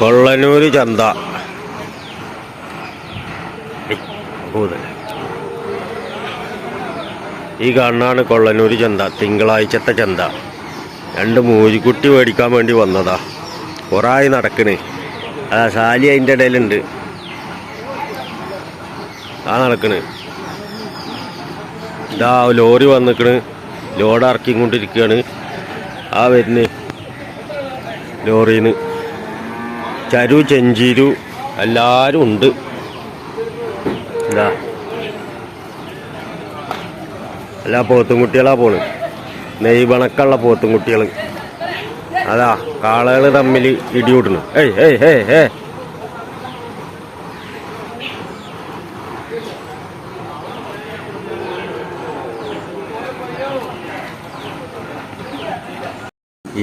കൊള്ളനൂര് ചന്ത. ഈ കാണാണ് കൊള്ളനൂര് ചന്ത തിങ്കളാഴ്ചത്തെ ചന്ത. രണ്ട് മൂരിക്കുട്ടി മേടിക്കാൻ വേണ്ടി വന്നതാ. കുറായി നടക്കണ്. ആ സാലി അതിന്റെ ഇടയിലുണ്ട്. ആ നടക്കണ്. ഇതാ ലോറി വന്നിക്കണ്. ലോഡ് ഇറക്കിക്കൊണ്ടിരിക്കുകയാണ്. ആ വരുന്ന് ലോറിന്ന്. ചരു ചെഞ്ചിരു എല്ലാവരും ഉണ്ട്. എന്താ എല്ലാ പോത്തും കുട്ടികളാ പോണ്. പോത്തും കുട്ടികൾ അതാ കാളകൾ തമ്മിൽ ഇടികൂട്ടണു. ഏയ് ഏയ് ഏയ് ഏ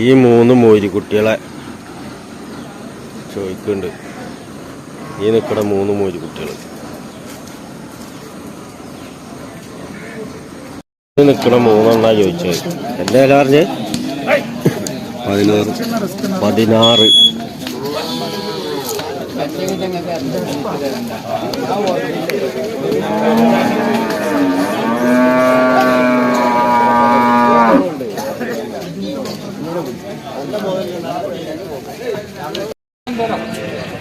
ഈ മൂന്ന് മോരിക്കുട്ടികളെ ചോദിക്കുന്നുണ്ട്. ഈ നിൽക്കണ മൂന്ന് മോരിക്കുട്ടികൾ കുട്ടികൾ. നിൽക്കണ മൂന്നെണ്ണ ചോദിച്ചത്. എന്താ വില പതിനാറ് പതിനാറ്. പതിനാറ്.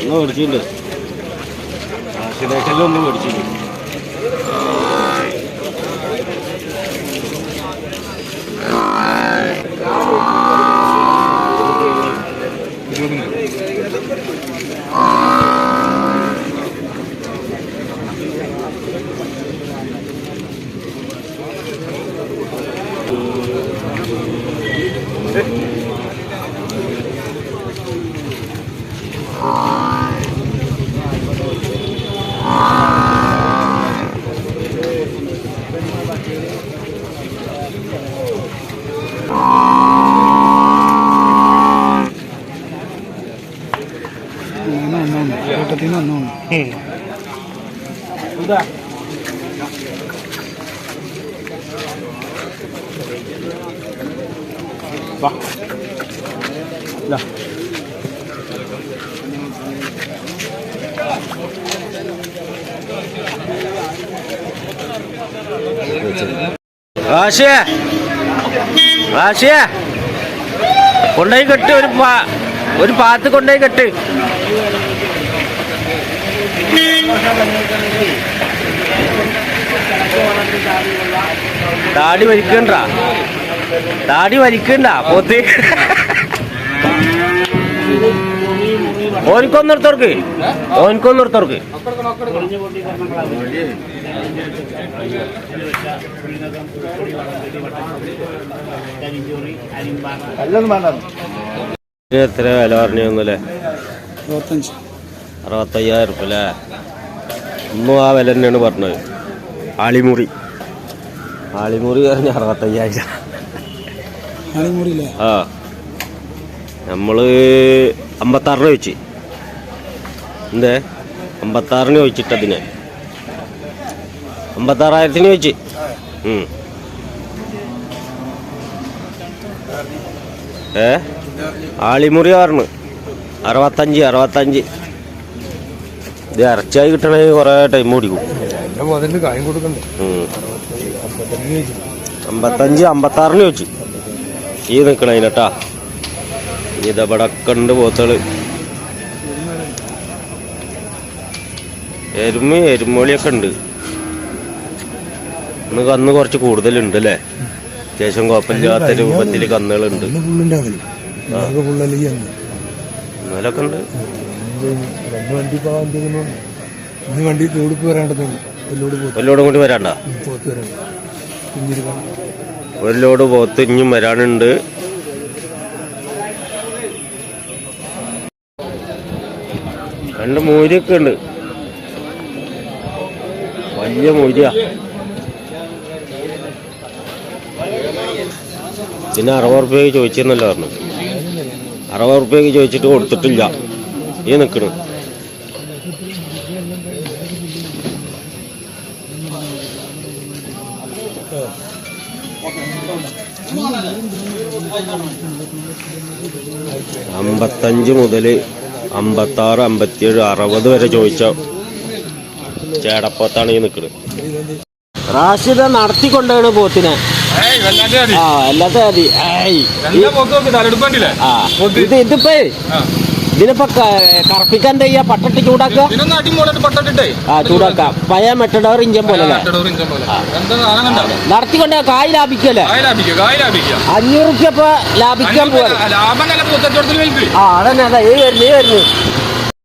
ഒന്ന് മേടിച്ചിട്ടുണ്ട്. കാശിനേക്കലും ഒന്ന് മേടിച്ചിട്ടുണ്ട് കൂട്ടത്തിൽ നിന്ന് ഒന്നും ആശയ ആശയ കൊണ്ടുപോയി കെട്ട് ഒരു പാ ഒരു പാത്ത് കൊണ്ടുപോയി കെട്ട്. താടി വലിക്കണ്ട. താടി വലിക്കണ്ട. പോത്ത് ഓനിക്കൊന്നിടത്തോർക്ക് ഓനിക്കൊന്നിടത്തോർക്ക് എല്ലാം വേണ്ട. എത്ര വില പറഞ്ഞൊന്നുമല്ലേ അറുപത്തയ്യായിരം ഉറുപ്പ അല്ലേ? ഇന്നും ആ വില തന്നെയാണ് പറഞ്ഞത്. ആളിമുറി. ആളിമുറി പറഞ്ഞ അറുപത്തയ്യായിരം. ആ. നമ്മൾ അമ്പത്താറിന് വെച്ച്. എന്തേ? അമ്പത്താറിന് ചോദിച്ചിട്ടതിന്. അമ്പത്താറായിരത്തിന് ചോദിച്ച്. ഏ? ആളിമുറി പറഞ്ഞു അറുപത്തഞ്ച് അറുപത്തഞ്ച്. ഇത് ഇറച്ചിയായി കിട്ടണമെങ്കിൽ കുറേ ടൈം ഓടിക്കും. അമ്പത്തഞ്ച് അമ്പത്താറിന് ചോദിച്ചു. ഈ നിൽക്കണേട്ടാ ഇതവിടൊക്കെ ഉണ്ട് പോത്തുകൾ എരുമ എരുമോളിയൊക്കെ ഉണ്ട്. ഇന്ന് കന്ന് കുറച്ച് കൂടുതലുണ്ട് അല്ലേ? അത്യാവശ്യം കുഴപ്പമില്ലാത്ത രൂപത്തിൽ കന്നുകളുണ്ട് എന്നാലൊക്കെ കൂടി വരാണ്ട? ഒരു ലോഡ് പോത്ത് ഇഞ്ഞും വരാനുണ്ട്. രണ്ട് മൂരിയൊക്കെ ഉണ്ട്. വലിയ മൂരിയാ പിന്നെ അറുപത് റുപ്യക്ക് ചോദിച്ചെന്നല്ലോ പറഞ്ഞു. അറുപത് റുപ്യക്ക് ചോദിച്ചിട്ട് കൊടുത്തിട്ടില്ല. ഈ നിൽക്കണു അമ്പത്തഞ്ച് മുതൽ അമ്പത്താറ് അമ്പത്തിയേഴ് അറുപത് വരെ ചോദിച്ച ചേടപ്പത്താണ് ഈ നിൽക്കുന്നത് റാഷിദ നടത്തിക്കൊണ്ടാണ് പോത്തിനെ. ആ അല്ലാതെ മതി ഇത് ഇതിപ്പോ. ഇതിനിപ്പോ കറപ്പിക്കാൻ തയ്യാ പട്ടട്ട് ചൂടാക്കുക? ആ ചൂടാക്കാം പഴയ മെട്ടഡോർ ഇഞ്ചൻ പോലെ നടത്തിക്കൊണ്ട് കായ് ലാഭിക്കല്ലേ അഞ്ഞൂറ് റുപ്യ ഇപ്പൊ ലാഭിക്കാൻ പോവാ. ആ അതന്നെ അതാ ഈ വരുന്നു ഈ വരുന്നു.